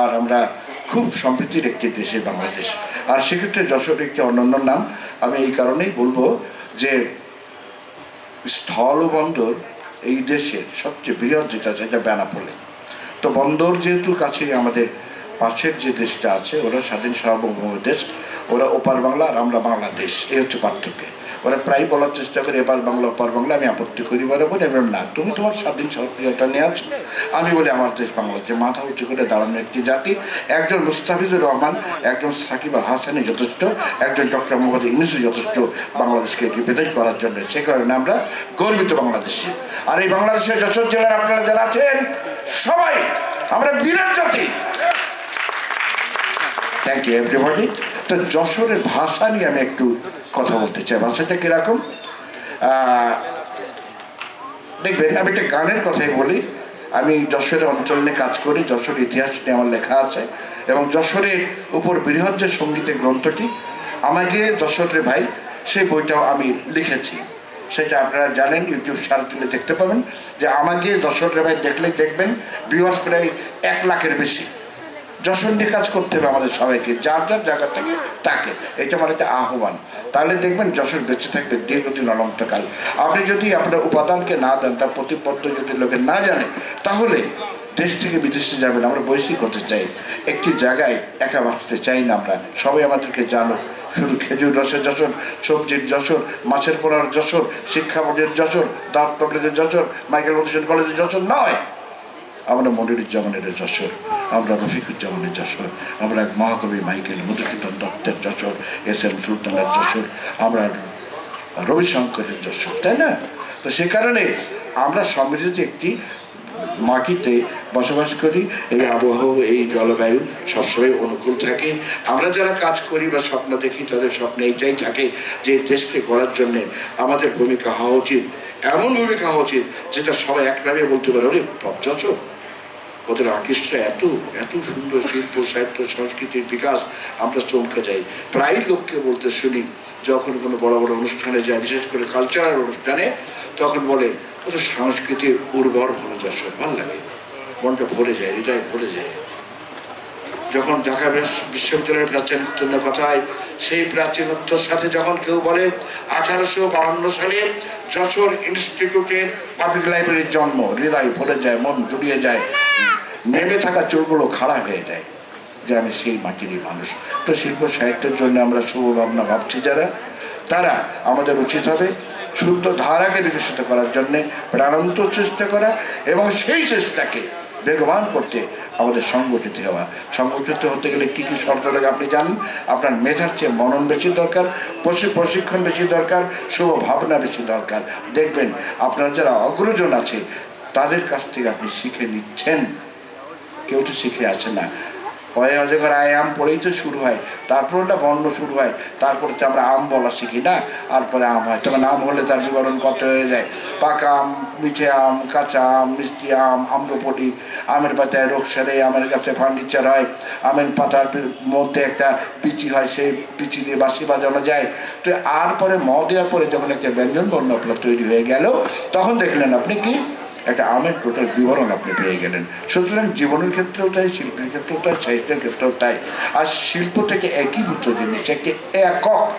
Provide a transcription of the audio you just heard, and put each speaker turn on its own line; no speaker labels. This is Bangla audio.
আর আমরা খুব সম্প্রীতির একটি দেশে, বাংলাদেশ। আর সেক্ষেত্রে যশোর একটি অন্যান্য নাম, আমি এই কারণেই বলব যে স্থল বন্দর এই দেশের সবচেয়ে বৃহৎ যেটা, সেটা বেনাপোলে। তো বন্দর যেহেতু কাছেই আমাদের পাশের যে দেশটা আছে, ওরা স্বাধীন সার্বভৌম দেশ, ওরা ওপার বাংলা আর আমরা বাংলাদেশ, এই হচ্ছে পার্থক্য। ওরা প্রায় বলার চেষ্টা করে, এপার বাংলা, ওপার বাংলা, আমি আপত্তি করি বলে বলি আমি না, তুমি তোমার স্বাধীন সরকারটা নিয়ে আছো আমি বলি, আমার দেশ বাংলাদেশ মাথা উঁচু করে দাঁড়ানো একটি জাতি। একজন মুস্তাফিজুর রহমান, একজন সাকিব আল হাসানি যথেষ্ট, একজন ডক্টর মোহাম্মদ ইউনুসু যথেষ্ট বাংলাদেশকে রিপ্রেজেন্ট করার জন্য। সে কারণে আমরা গর্বিত বাংলাদেশি। আর এই বাংলাদেশের যশোর জেলার আপনারা যারা আছেন, সবাই, আমরা বিরাট জাতি। থ্যাংক ইউ এভরিবডি তো যশোরের ভাষা নিয়ে আমি একটু কথা বলতে চাই। ভাষাটা কীরকম? দেখবেন, আমি একটা গানের কথাই বলি। আমি যশোরের অঞ্চল নিয়ে কাজ করি যশোরের ইতিহাস নিয়ে আমার লেখা আছে এবং যশোরের উপর বৃহৎ যে সঙ্গীতের গ্রন্থটি, আমাকে যশোরের ভাই সেই বইটাও আমি লিখেছি। সেটা আপনারা জানেন, ইউটিউব সার্কেলে দেখতে পাবেন যে আমাকে যশোরের ভাই দেখলে দেখবেন ভিউয়ার্স প্রায় এক লাখের বেশি। যশোর নিয়ে কাজ করতে হবে আমাদের সবাইকে, যার যার জায়গা থেকে তাকে। এটা আমার একটা আহ্বান। তাহলে দেখবেন যশোর বেঁচে থাকবে দীর্ঘদিন অনন্তকাল। আপনি যদি আপনার উপাদানকে না দেন, তার প্রতিপদ্য যদি লোকে না জানে, তাহলে দেশ থেকে বিদেশে যাবেন। আমরা বৈশ্বিক হতে চাই। একটি জায়গায় একা বাঁচতে চাই না আমরা। সবাই আমাদেরকে জানুক। শুধু খেজুর রসের যশোর, সবজির যশোর, মাছের পোড়ার যশোর শিক্ষা বোর্ডের যশোর দাঁত পাবলিকের যশোর, মাইকেল মধুসূদন কলেজের যশোর নয়। আমরা মনিরুজ্জামানের যশোর, আমরা রফিকুজ্জামানের যশোর, আমরা মহাকবি মাইকেল মধুসূদন দত্তের যশোর, এস এম সুলতানের যশোর, আমরা রবিশঙ্করের যশোর, তাই না? তো সে কারণে আমরা সমৃদ্ধ একটি মাটিতে বসবাস করি, এই আবহাওয়া এই জলবায়ু সবসময় অনুকূল থাকে। আমরা যারা কাজ করি বা স্বপ্ন দেখি, তাদের স্বপ্ন এইটাই থাকে যে দেশকে গড়ার জন্যে আমাদের ভূমিকা হওয়া উচিত। এমন ভূমিকা হওয়া উচিত যেটা সবাই এক নামে বলতে পারে, ওরে যশোর। ওদের আর্টিস্টরা এত এত সুন্দর শিল্প, সাহিত্য, সংস্কৃতির বিকাশ আমরা চমকে যাই। প্রায় লোককে বলতে শুনি, যখন কোনো বড় বড় অনুষ্ঠানে যায়, বিশেষ করে কালচারাল অনুষ্ঠানে, তখন বলে, ওদের সংস্কৃতির উর্বর মনে সব ভালো লাগে। মনটা ভরে যায়, হৃদয় ভরে যায়। যখন ঢাকা বিশ- বিশ্ববিদ্যালয়ের প্রাচীনত্ব কথা হয় সেই প্রাচীনত্বর সাথে যখন কেউ বলে, আঠারোশো বাহান্ন সালে যশোর ইনস্টিটিউটের পাবলিক লাইব্রেরির জন্ম, হৃদয় ভরে যায়, মন জুড়িয়ে যায়, নেমে থাকা চুলগুলো খাড়া হয়ে যায় যে আমি সেই মাটিরই মানুষ। তো শিল্প সাহিত্যের জন্য আমরা শুভ ভাবনা ভাবছি যারা, তারা আমাদের উচিত হবে শুদ্ধ ধারাকে বিকশিত করার জন্যে প্রাণান্ত চেষ্টা করা এবং সেই চেষ্টাকে বেগবান করতে আমাদের সংগঠিত হওয়া। সংগঠিত হতে গেলে কী কী শর্ত লাগে আপনি জানেন? আপনার মেধার চেয়ে মনন বেশি দরকার প্রশি- প্রশিক্ষণ বেশি দরকার, শুভ ভাবনা বেশি দরকার। দেখবেন আপনার যারা অগ্রজন আছে, তাদের কাছ থেকে আপনি শিখে নিচ্ছেন। কেউ তো শিখে আছে না। পরে অজগর আয় আম পড়েই তো শুরু হয় তারপর ওটা বর্ণ শুরু হয়, তারপর তো আমরা আম বলা শিখি না তারপরে আম হয়, তখন আম হলে তার বিবরণ কত হয়ে যায়, পাকা আম, মিঠে আম, কাঁচা আম, মিষ্টি আম আম্রপটি আমের পাতায় রোগ সারে আমের গাছে ফার্নিচার হয়, আমের পাতার মধ্যে একটা পিচি হয়, সেই পিচি দিয়ে বাঁশি বাজানো যায়, তো আর পরে ম দেওয়ার পরে যখন একটা ব্যঞ্জন বর্ণ আপনার তৈরি হয়ে গেল, তখন দেখলেন আপনি কি একটা আমের টোটাল বিবরণ আপনি পেয়ে গেলেন। সুতরাং জীবনের ক্ষেত্রেও তাই, শিল্পের ক্ষেত্রেও তাই সাহিত্যের ক্ষেত্রেও তাই। আর শিল্প থেকে একীভূত জিনিস একে একক